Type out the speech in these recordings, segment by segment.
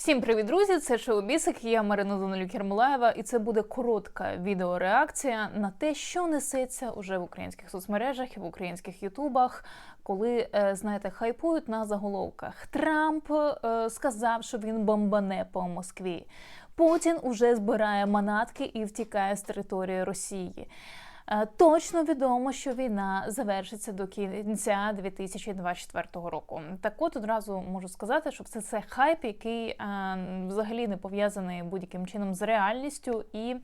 Всім привіт, друзі! Це шоу Бісик. Я Марина Данилюк Ярмолаєва, і це буде коротка відеореакція на те, що несеться уже в українських соцмережах і в українських ютубах, коли е, знаєте, хайпують на заголовках. Трамп е, сказав, що він бомбане по Москві. Путін уже збирає манатки і втікає з території Росії. Е, Точно відомо, що війна завершиться до кінця 2024 року. Так от одразу можу сказати, що все це хайп, який е, взагалі не пов'язаний будь-яким чином з реальністю і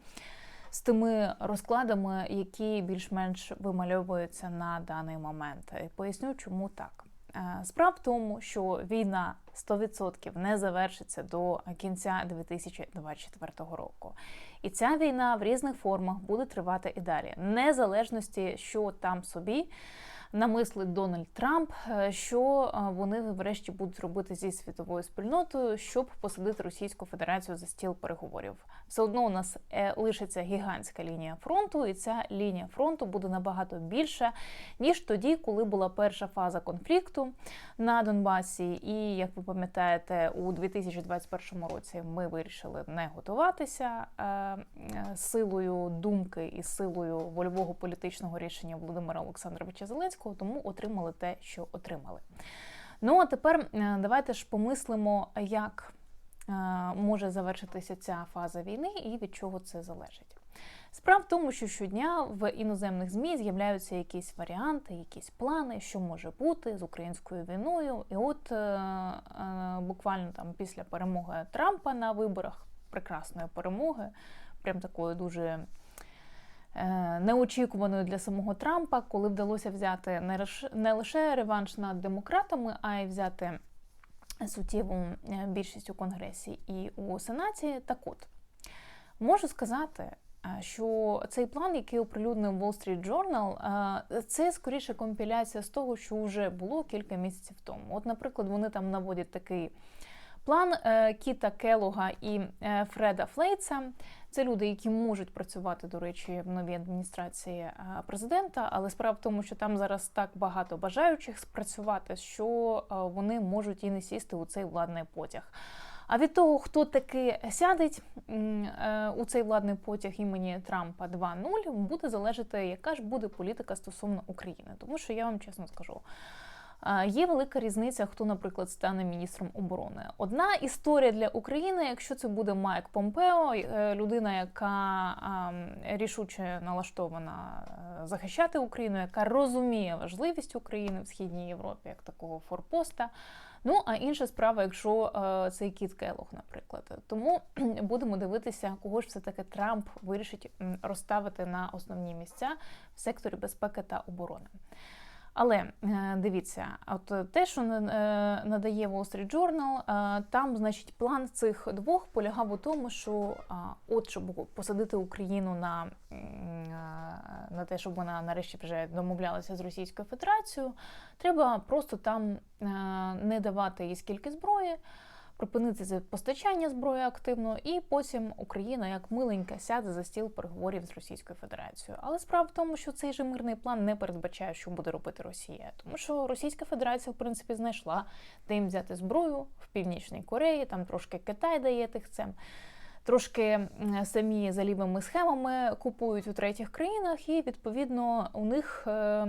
з тими розкладами, які більш-менш вимальовуються на даний момент. І поясню, чому так. Е, Справа в тому, що війна 100% не завершиться до кінця 2024 року. І ця війна в різних формах буде тривати і далі, незалежності, що там собі намислить Дональд Трамп, е, що е, вони врешті будуть робити зі світовою спільнотою, щоб посадити Російську Федерацію за стіл переговорів. Все одно у нас е, лишиться гігантська лінія фронту, і ця лінія фронту буде набагато більша ніж тоді, коли була перша фаза конфлікту на Донбасі. І як ви пам'ятаєте, у 2021 році ми вирішили не готуватися силою думки і силою вольового політичного рішення Володимира Олександровича Зеленського, тому отримали те, що отримали. Ну а тепер е, давайте ж помислимо, як е, може завершитися ця фаза війни і від чого це залежить. Справа в тому, що щодня в іноземних змі з'являються якісь варіанти, якісь плани, що може бути з українською війною. І от е, е, буквально там після перемоги Трампа на виборах, прекрасної перемоги, прям такої дуже неочікуваною для самого Трампа, коли вдалося взяти не лише, реванш над демократами, а й взяти суттєву е, більшість у Конгресі і у Сенаті. Так от можу сказати. е, Що цей план, який оприлюднив Wall Street Journal, е, це скоріше компіляція з того, що вже було кілька місяців тому. От, наприклад, вони там наводять такий план е, Кіта Келога і е, Фреда Флейтса. Це люди, які можуть працювати, до речі, в новій адміністрації е, президента. Але справа в тому, що там зараз так багато бажаючих спрацювати, що вони можуть і не сісти у цей владний потяг. А від того, хто таки сядеть у цей владний потяг імені Трампа 2.0, буде залежати, яка ж буде політика стосовно України. Тому що я вам чесно скажу. Є велика різниця, хто, наприклад, стане міністром оборони. Одна історія для України, якщо це буде Майк Помпео, е, людина, яка рішуче налаштована е, захищати Україну, яка розуміє важливість України в східній Європі як такого форпоста. Ну а інша справа, якщо е, цей кіт Келох, наприклад. Тому будемо дивитися, кого ж все таки Трамп вирішить розставити на основні місця в секторі безпеки та оборони. Але е, дивіться, от те, що е, надає Wall Street Journal, е, там, значить, план цих двох полягав у тому, що от щоб посадити Україну на, е, на те, щоб вона нарешті вже домовлялася з Російською Федерацією, треба просто там е, не давати їй скільки зброї. Припинити постачання зброї активно, і потім Україна як миленька сяде за стіл переговорів з Російською Федерацією. Але справа в тому, що цей же мирний план не передбачає, що буде робити Росія, тому що Російська Федерація, в принципі, знайшла, де їм взяти зброю в Північній Кореї, там трошки Китай дає тихцем. Трошки самі за лівими схемами купують у третіх країнах, і відповідно у них е, е,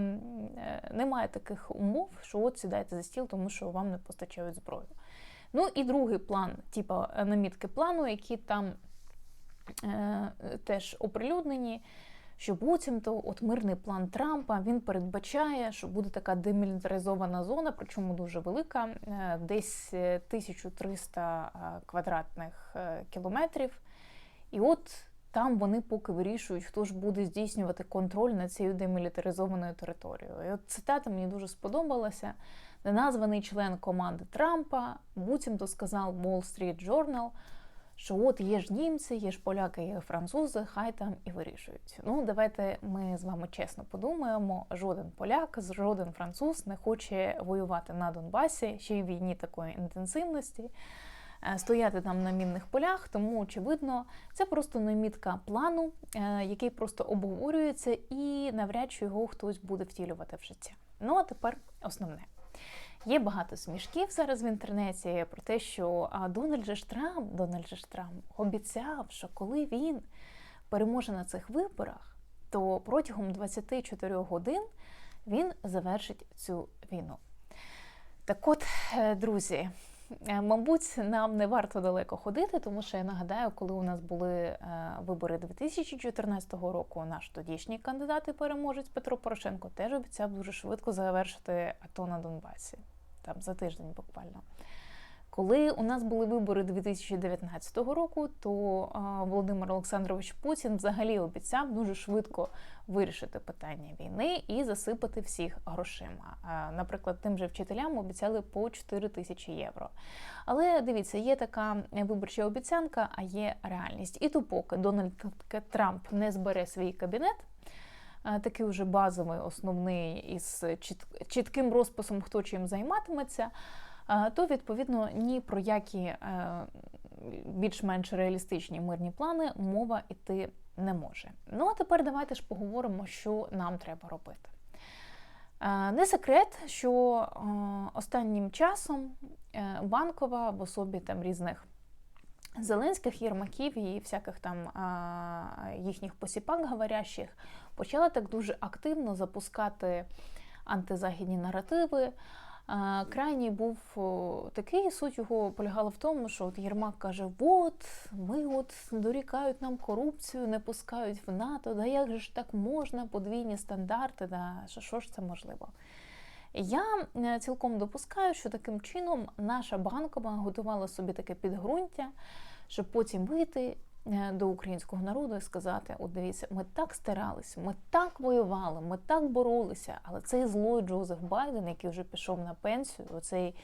немає таких умов, що от сідайте за стіл, тому що вам не постачають зброю. Ну і другий план, типу намітки плану, які там е, теж оприлюднені. Що буцімто от мирний план Трампа він передбачає, що буде така демілітаризована зона, причому дуже велика, е, десь е, 1300 е, квадратних е, кілометрів. І от там вони поки вирішують, хто ж буде здійснювати контроль над цією демілітаризованою територією. І от цитата мені дуже сподобалася. Неназваний член команди Трампа буцімто сказав Wall Street Journal, що от є ж німці, є ж поляки, є французи, хай там і вирішують. Ну, давайте ми з вами чесно подумаємо. Жоден поляк, жоден француз не хоче воювати на Донбасі, ще й війні такої інтенсивності. е, Стояти там на мінних полях, тому очевидно, це просто намітка плану, е, який просто обговорюється, і навряд чи його хтось буде втілювати в життя. Ну а тепер основне. Є багато смішків зараз в інтернеті про те, що Дональд ж Трамп, Дональд же обіцяв, що коли він переможе на цих виборах, то протягом 24 годин він завершить цю війну. Так от, е, друзі, е, мабуть, нам не варто далеко ходити, тому що я нагадаю, коли у нас були е, вибори 2014 року, наш тодішній кандидат і переможець Петро Порошенко теж обіцяв дуже швидко завершити АТО на Донбасі, там за тиждень буквально. Коли у нас були вибори 2019 року, то Володимир Олександрович Путін взагалі обіцяв дуже швидко вирішити питання війни і засипати всіх грошима. Наприклад, тим же вчителям обіцяли по 4 тисячі євро. Але дивіться, є така виборча обіцянка, а є реальність. І то поки Дональд Трамп не збере свій кабінет. Такий уже базовий, основний із чітким розписом, хто чим займатиметься то відповідно ні про які е, більш-менш реалістичні мирні плани мова йти не може. Ну а тепер давайте ж поговоримо, що нам треба робити. Е, Не секрет, що е, останнім часом банкова в особі там різних зеленських єрмаків і всяких там їхніх посіпак говорящих почала так дуже активно запускати антизахідні наративи. Крайній був такий, суть його полягала в тому, що от Єрмак каже: от ми от дорікають нам корупцію, не пускають в НАТО. Да як же ж так можна? Подвійні стандарти, да що, що ж це можливо? Я е, цілком допускаю, що таким чином наша банкова готувала собі таке підґрунтя, щоб потім вийти е, до українського народу і сказати: от дивіться, ми так старалися, ми так воювали, ми так боролися, але цей злой Джозеф Байден, який вже пішов на пенсію, оцей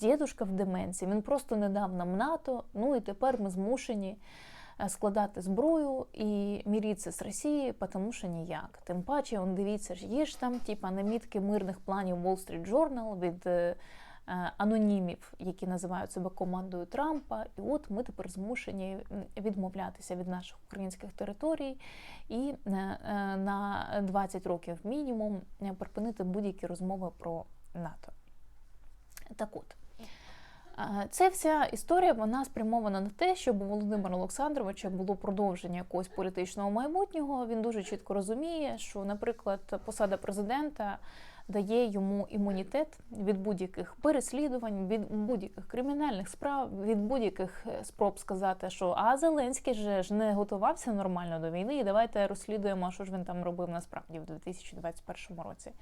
дідушка в деменції, він просто не дав нам НАТО. Ну і тепер ми змушені е, складати зброю і міритися з Росією, тому що ніяк. Тим паче, он дивіться ж, є ж там типа намітки мирних планів Wall Street Journal від е, анонімів, які називають себе командою Трампа. І от ми тепер змушені відмовлятися від наших українських територій і е, е, на 20 років мінімум е, припинити будь-які розмови про НАТО. Так от. Е, Ця вся історія вона спрямована на те, щоб у Володимира Олександровича було продовження якогось політичного майбутнього. Він дуже чітко розуміє, що, наприклад, посада президента дає йому імунітет від будь-яких переслідувань, від будь-яких кримінальних справ, від будь-яких е, спроб сказати, що а Зеленський же ж не готувався нормально до війни, і давайте розслідуємо, що ж він там робив насправді в 2021 році.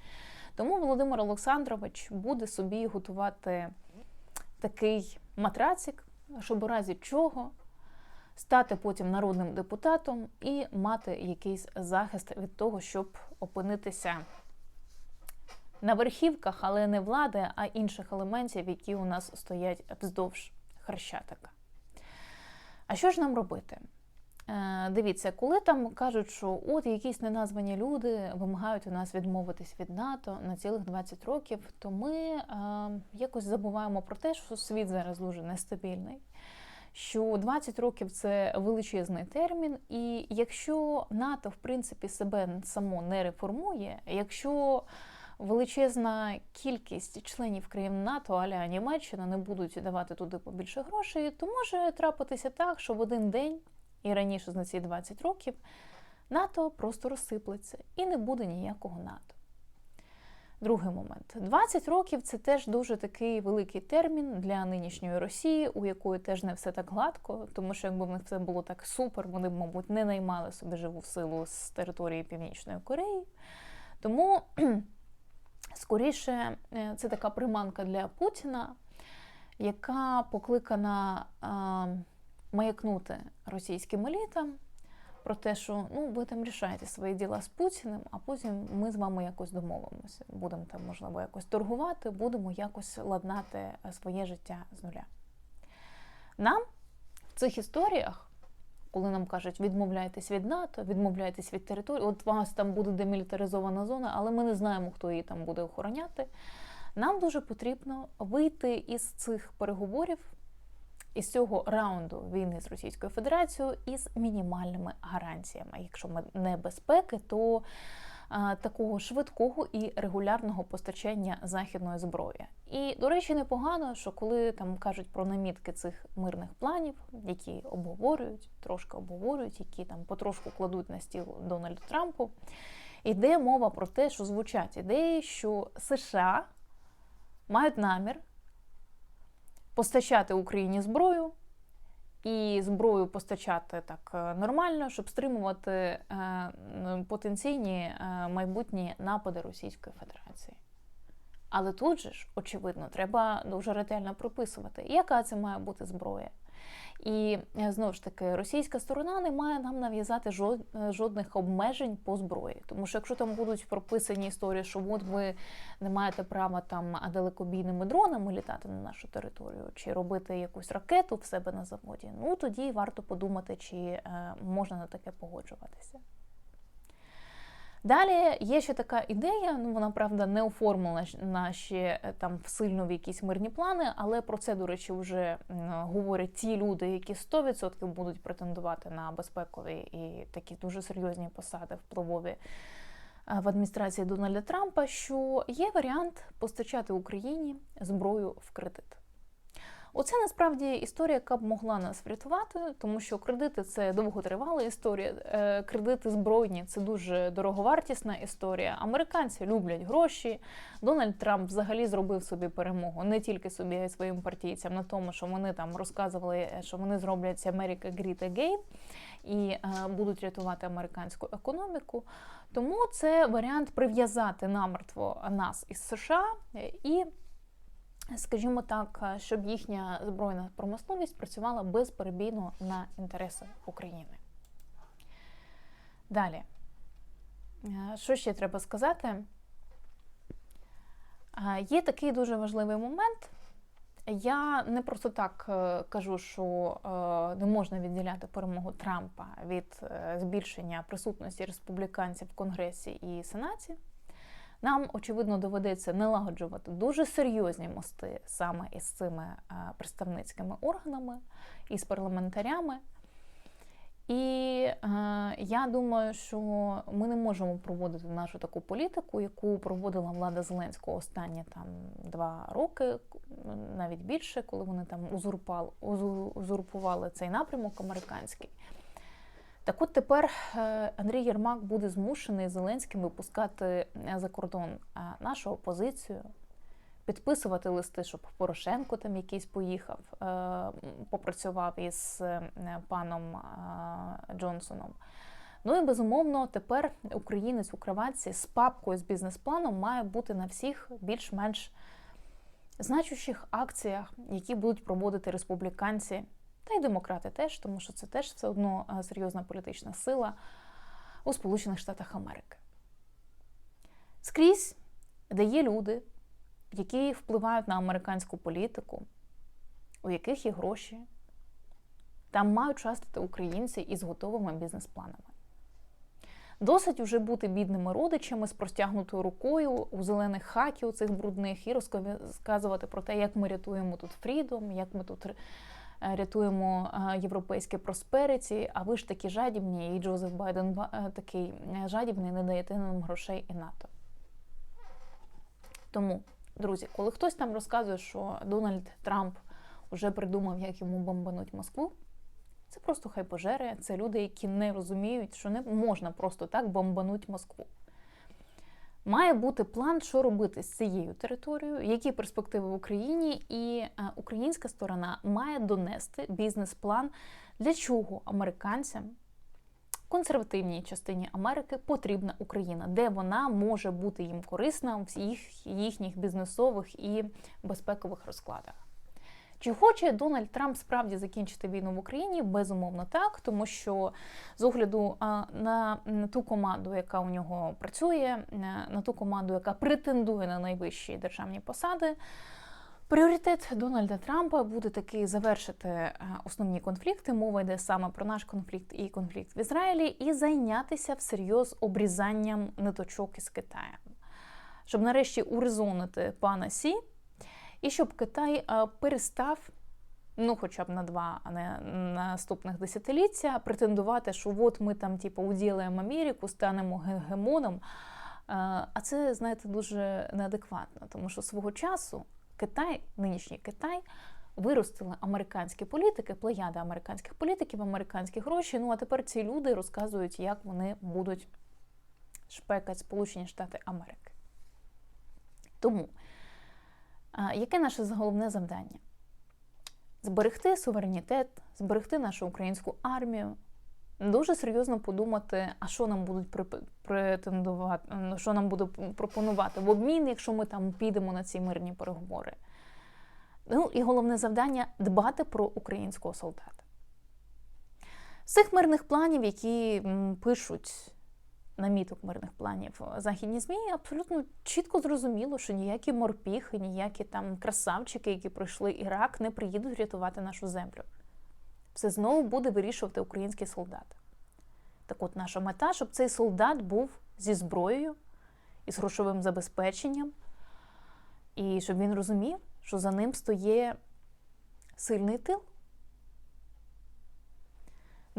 Тому Володимир Олександрович буде собі готувати такий матрацик, щоб у разі чого стати потім народним депутатом і мати якийсь захист від того, щоб опинитися на верхівках, але не влади, а інших елементів, які у нас стоять вздовж хрещатика. А що ж нам робити? Е, Дивіться, коли там кажуть, що от якісь неназвані люди вимагають у нас відмовитись від НАТО на цілих 20 років, то ми е, якось забуваємо про те, що світ зараз дуже нестабільний. Що 20 років це величезний термін, і якщо НАТО в принципі себе само не реформує, якщо величезна кількість членів країн НАТО, аля Німеччина, не будуть давати туди побільше грошей, то може трапитися так, що в один день і раніше за ці 20 років НАТО просто розсиплеться і не буде ніякого НАТО. Другий момент. 20 років це теж дуже такий великий термін для нинішньої Росії, у якої теж не все так гладко, тому що якби в них все було так супер, вони б, мабуть, не наймали собі живу силу з території Північної Кореї. Тому, скоріше, е, це така приманка для Путіна, яка покликана а, маякнути російським елітам про те, що ну ви там рішаєте свої діла з Путіним, а потім ми з вами якось домовимося. Будемо там, можливо, якось торгувати, будемо якось ладнати е, своє життя з нуля. Нам в цих історіях, коли нам кажуть, відмовляйтесь від НАТО, відмовляйтесь від території, от у вас там буде демілітаризована зона, але ми не знаємо, хто її там буде охороняти. Нам дуже потрібно вийти із цих переговорів із цього раунду війни з Російською Федерацією із мінімальними гарантіями. Якщо ми не безпеки, то такого швидкого і регулярного постачання західної зброї. І, до речі, непогано, що коли там кажуть про намітки цих мирних планів, які обговорюють, трошки обговорюють, які там потрошку кладуть на стіл Дональду Трампу, йде мова про те, що звучать ідеї, що США мають намір постачати Україні зброю і зброю постачати так е, нормально, щоб стримувати е, потенційні е, майбутні напади Російської Федерації. Але тут же ж, очевидно, треба дуже ретельно прописувати, яка це має бути зброя. І е, знову ж таки, російська сторона не має нам нав'язати е, жодних обмежень по зброї. Тому що якщо там будуть прописані історії, що от ви не маєте права там далекобійними дронами літати на нашу територію, чи робити якусь ракету в себе на заводі, ну тоді варто подумати, чи е, можна на таке погоджуватися. Далі є ще така ідея, ну вона правда не оформлена щ- на ще е, там сильно в якісь мирні плани, але про це, до речі, вже говорять ті люди, які 100% будуть претендувати на безпекові і такі дуже серйозні посади впливові е, в адміністрації Дональда Трампа, що є варіант постачати Україні зброю в кредит. Оце насправді історія, яка б могла нас врятувати, тому що кредити це довготривала історія. Е, Кредити збройні це дуже дороговартісна історія. Американці люблять гроші. Дональд Трамп взагалі зробив собі перемогу не тільки собі, а й своїм партійцям на тому, що вони там розказували, що вони зроблять America Great Again і е, будуть рятувати американську економіку. Тому це варіант прив'язати намертво нас із США е, і скажімо так, е, щоб їхня збройна промисловість працювала безперебійно на інтереси України. Далі, Е, що ще треба сказати? Е, Є такий дуже важливий момент. Я не просто так кажу, що не можна відділяти перемогу Трампа від збільшення присутності республіканців в Конгресі і Сенаті. Нам, очевидно, доведеться налагоджувати дуже серйозні мости саме із цими е, представницькими органами, і з парламентарями. І е, я думаю, що ми не можемо проводити нашу таку політику, яку проводила влада Зеленського останні там два роки, навіть більше, коли вони там узурпали, узурпували цей напрямок американський. Так от тепер е, Андрій Єрмак буде змушений Зеленським випускати е, за кордон е, нашу опозицію, підписувати листи, щоб Порошенко там якийсь поїхав, попрацював із паном Джонсоном. Ну і безумовно, тепер українець у кроватці з папкою з бізнес-планом має бути на всіх більш-менш значущих акціях, які будуть проводити республіканці та й демократи теж, тому що це теж все одно е, серйозна політична сила у Сполучених Штатах Америки. Скрізь, де є люди, які впливають на американську політику, у яких є гроші, там мають частити українці із готовими бізнес-планами. Досить уже бути бідними родичами з простягнутою рукою у зелених хаті у цих брудних і розказувати про те, як ми рятуємо тут фрідом, як ми тут рятуємо е, європейське просперіті, а ви ж такі жадібні, і Джозеф Байден ба- е, такий е, жадібний, не даєте нам грошей і НАТО. Тому, друзі, коли хтось там розказує, що Дональд Трамп вже придумав, як йому бомбануть Москву, це просто хай пожере. Це люди, які не розуміють, що не можна просто так бомбануть Москву. Має бути план, що робити з цією територією, які перспективи в Україні, і е, українська сторона має донести бізнес-план, для чого американцям, консервативній частині Америки, потрібна Україна, де вона може бути їм корисна в їх, їхніх бізнесових і безпекових розкладах. Чи хоче Дональд Трамп справді закінчити війну в Україні? Безумовно, так, тому що з огляду на ту команду, яка у нього працює, е, на ту команду, яка претендує на найвищі державні посади. Пріоритет Дональда Трампа буде такий завершити е, основні конфлікти. Мова йде саме про наш конфлікт і конфлікт в Ізраїлі, і зайнятися всерйоз обрізанням ниточок із Китаєм, щоб нарешті урезонити пана Сі, і щоб Китай е, перестав. Ну, хоча б на два, а не наступних десятиліття, претендувати, що от ми там, типу, уділаємо Америку, станемо гегемоном, А це, знаєте, дуже неадекватно, тому що свого часу Китай, нинішній Китай, виростили американські політики, плеяди американських політиків, американські гроші. Ну а тепер ці люди розказують, як вони будуть шпекати Сполучені Штати Америки. Тому, яке наше головне завдання? Зберегти суверенітет, зберегти нашу українську армію, дуже серйозно подумати, а що нам будуть претендувати, що нам буде пропонувати в обмін, якщо ми там підемо на ці мирні переговори. Ну і головне завдання дбати про українського солдата. З цих мирних планів, які пишуть наміток мирних планів західні ЗМІ, абсолютно чітко зрозуміло, що ніякі морпіхи, ніякі там красавчики, які пройшли Ірак, не приїдуть рятувати нашу землю. Все знову буде вирішувати український солдат. Так от наша мета, щоб цей солдат був зі зброєю і з грошовим забезпеченням, і щоб він розумів, що за ним стоє сильний тил.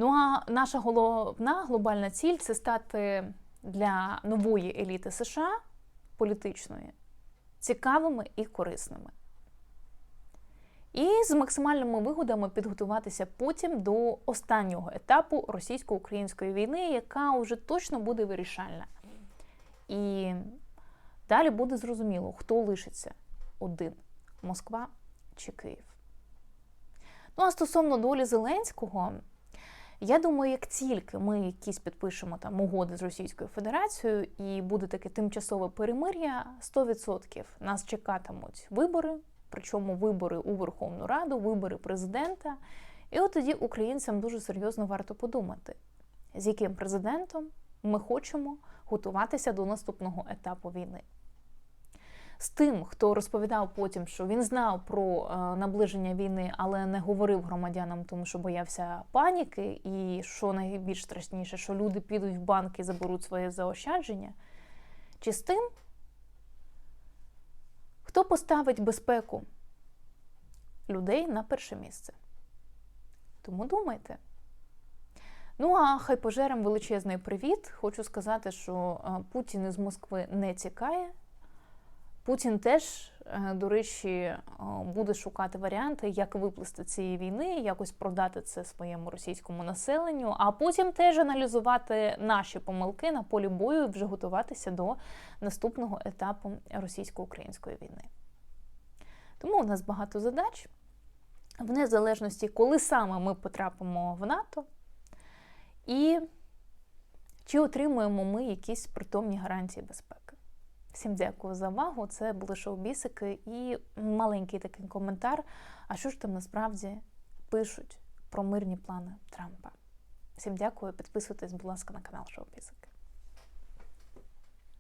Ну а наша головна глобальна ціль це стати для нової еліти США політичної цікавими і корисними. І з максимальними вигодами підготуватися потім до останнього етапу російсько-української війни, яка вже точно буде вирішальна. І далі буде зрозуміло, хто лишиться один Москва чи Київ. Ну а стосовно долі Зеленського. Я думаю, як тільки ми якісь підпишемо там угоди з Російською Федерацією і буде таке тимчасове перемир'я, 100% нас чекатимуть вибори, причому вибори у Верховну Раду, вибори президента. І от тоді українцям дуже серйозно варто подумати, з яким президентом ми хочемо готуватися до наступного етапу війни з тим, хто розповідав потім, що він знав про е, наближення війни, але не говорив громадянам, тому що боявся паніки, і що найбільш страшніше, що люди підуть в банк і заберуть своє заощадження, чи з тим, хто поставить безпеку людей на перше місце. Тому думайте. Ну а хай пожерам величезний привіт. Хочу сказати, що е, Путін із Москви не тікає. Путін теж, е, до речі, е, буде шукати варіанти, як виплисти цієї війни, якось продати це своєму російському населенню, а потім теж аналізувати наші помилки на полі бою і вже готуватися до наступного етапу російсько-української війни. Тому у нас багато задач, в незалежності, коли саме ми потрапимо в НАТО, і чи отримуємо ми якісь притомні гарантії безпеки. Всім дякую за увагу. Це були шоу-бісики і маленький такий коментар. А що ж там насправді пишуть про мирні плани Трампа? Всім дякую, підписуйтесь, будь ласка, на канал Шоу-Бісики.